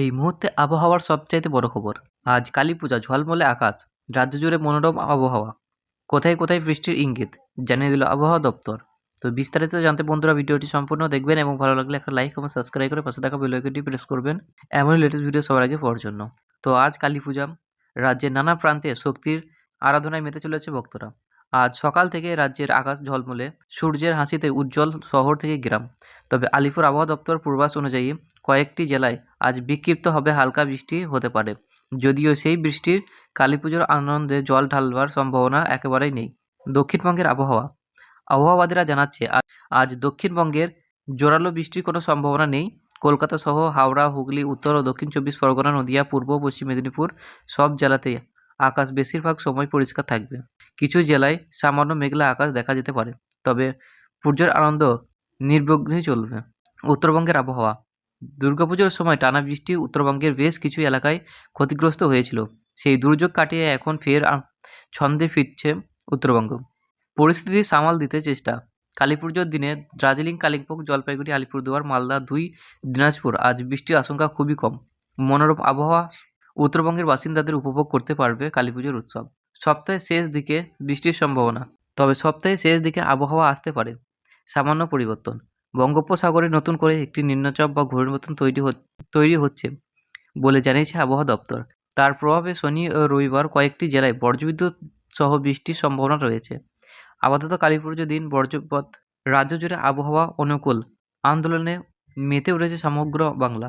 এই মুহূর্তে আবহাওয়ার সবচাইতে বড় খবর। আজ কালী পূজা ঝলমলে আকাশ, রাজ্য জুড়ে মনোরম আবহাওয়া। কোথায় কোথায় বৃষ্টির ইঙ্গিত? জানিয়ে দিল আবহাওয়া দপ্তর। তো বিস্তারিত জানতে বন্ধুরা ভিডিওটি সম্পূর্ণ দেখবেন এবং ভালো লাগলে একটা লাইক এবং সাবস্ক্রাইব করে পাশে থাকা বেল আইকনটি প্রেস করবেন। এমনই লেটেস্ট ভিডিও সবার আগে পাওয়ার জন্য। তো আজ কালী পূজা রাজ্যের নানা প্রান্তে শক্তির আরাধনায় মেতে চলেছে ভক্তরা। আজ সকাল থেকে রাজ্যের আকাশ ঝলমলে, সূর্যের হাসিতে উজ্জ্বল শহর থেকে গ্রাম। তবে আলিপুর আবহাওয়া দপ্তর পূর্বাস অনুযায়ী কয়েকটি জেলায় আজ বিক্ষিপ্ত হবে হালকা বৃষ্টি হতে পারে। যদিও সেই বৃষ্টির কালী পুজোর আনন্দে জল ঢালবার সম্ভাবনা একেবারেই নেই। দক্ষিণবঙ্গের আবহাওয়া। আবহাওয়াবাদীরা জানাচ্ছে, আজ- দক্ষিণবঙ্গের জোরালো বৃষ্টির কোনো সম্ভাবনা নেই। কলকাতা সহ হাওড়া, হুগলি, উত্তর ও দক্ষিণ চব্বিশ পরগনা, নদিয়া, পূর্ব পশ্চিম মেদিনীপুর সব জেলাতেই আকাশ বেশিরভাগ সময় পরিষ্কার থাকবে। কিছু জেলায় সামান্য মেঘলা আকাশ দেখা যেতে পারে, তবে পুজোর আনন্দ নির্বিঘ্নেই চলবে। উত্তরবঙ্গের আবহাওয়া। দুর্গাপুজোর সময় টানা বৃষ্টি উত্তরবঙ্গের বেশ কিছু এলাকায় ক্ষতিগ্রস্ত হয়েছিল। সেই দুর্যোগ কাটিয়ে এখন ফের ছন্দে ফিরছে উত্তরবঙ্গ। পরিস্থিতি সামাল দিতে চেষ্টা। কালী পুজোর দিনে দার্জিলিং, কালিম্পং, জলপাইগুড়ি, আলিপুরদুয়ার, মালদা দুই, দিনাজপুর আজ বৃষ্টির আশঙ্কা খুবই কম। মনোরম আবহাওয়া উত্তরবঙ্গের বাসিন্দাদের উপভোগ করতে পারবে কালীপুজোর উৎসব। সপ্তাহের শেষ দিকে বৃষ্টির সম্ভাবনা, তবে সপ্তাহের শেষ দিকে আবহাওয়া আসতে পারে। সামান্য পরিবর্তন। বঙ্গোপসাগরে নতুন করে একটি নিম্নচাপ বা ঘূর্ণিবর্তন তৈরি তৈরি হচ্ছে বলে জানিয়েছে আবহাওয়া দপ্তর। তার প্রভাবে শনি ও রবিবার কয়েকটি জেলায় বজ্রবিদ্যুৎ সহ বৃষ্টির সম্ভাবনা রয়েছে। আপাতত কালীপুজো দিন বজ্রপাত, রাজ্য জুড়ে আবহাওয়া অনুকূল। আন্দোলনে মেতে উঠেছে সমগ্র বাংলা।